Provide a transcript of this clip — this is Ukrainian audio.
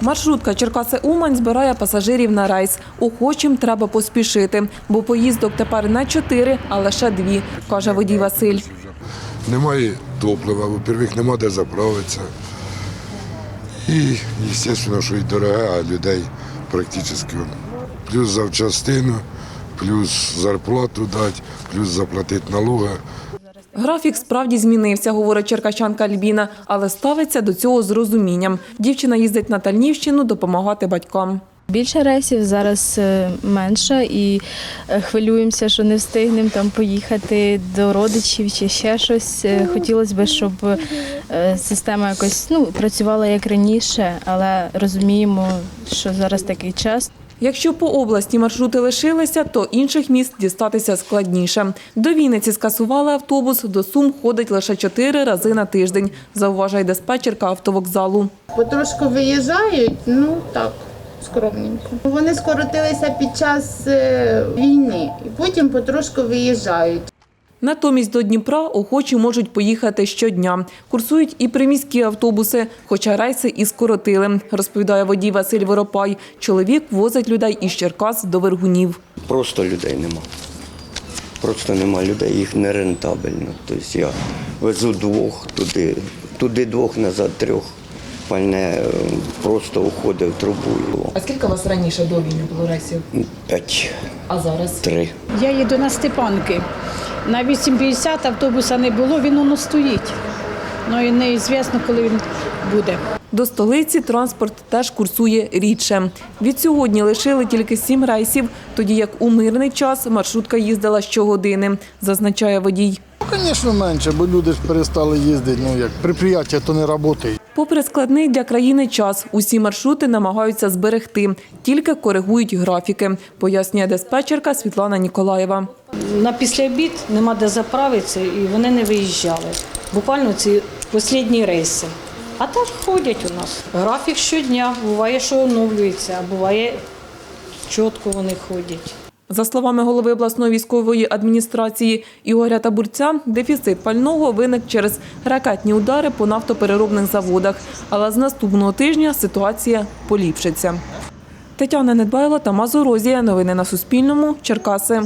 Маршрутка Черкаси-Умань збирає пасажирів на рейс. Охочим треба поспішити, бо поїздок тепер не чотири, а лише дві, каже водій Василь. Немає топлива, во-первых, нема де заправитися. І, звісно, що і дороге, а людей практично. Плюс завчастину, плюс зарплату дати, плюс заплатити налоги. Графік справді змінився, говорить черкащанка Альбіна, але ставиться до цього з розумінням. Дівчина їздить на Тальнівщину допомагати батькам. Більше рейсів зараз е, менше і е, хвилюємося, що не встигнемо там поїхати до родичів чи ще щось. Е, Хотілося б, щоб система якось ну, працювала як раніше, але розуміємо, що зараз такий час. Якщо по області маршрути лишилися, то інших міст дістатися складніше. До Вінниці скасували автобус, до Сум ходить лише чотири рази на тиждень, зауважує диспетчерка автовокзалу. Потрошку виїжджають, ну так, скромненько. Вони скоротилися під час е, війни і потім потрошку виїжджають. Натомість до Дніпра охочі можуть поїхати щодня. Курсують і приміські автобуси, хоча рейси і скоротили, розповідає водій Василь Воропай. Чоловік возить людей із Черкас до Вергунів. Просто людей нема. Просто нема людей, їх нерентабельно. Тобто я везу двох туди, туди двох, назад трьох. Пальне е, просто уходить в трубу. А скільки у вас раніше до війни було рейсів? П'ять, А зараз? три. Я їду на Степанки. На 8.50 автобуса не було, він воно стоїть. Ну і неізвісно, коли він буде. До столиці транспорт теж курсує рідше. Від сьогодні лишили тільки сім рейсів, тоді як у мирний час маршрутка їздила щогодини, зазначає водій. Ну, звісно, менше, бо люди ж перестали їздити. Ну як предприятия то не працює. Попри складний для країни час, усі маршрути намагаються зберегти, тільки коригують графіки, пояснює диспетчерка Світлана Ніколаєва. На післяобід нема де заправитися і вони не виїжджали. Буквально ці останні рейси. А так ходять у нас. Графік щодня. Буває, що оновлюється, а буває чітко вони ходять. За словами голови обласної військової адміністрації Ігоря Табурця, дефіцит пального виник через ракетні удари по нафтопереробних заводах. Але з наступного тижня ситуація поліпшиться. Тетяна Недбайла та Мазорозія. Новини на Суспільному. Черкаси.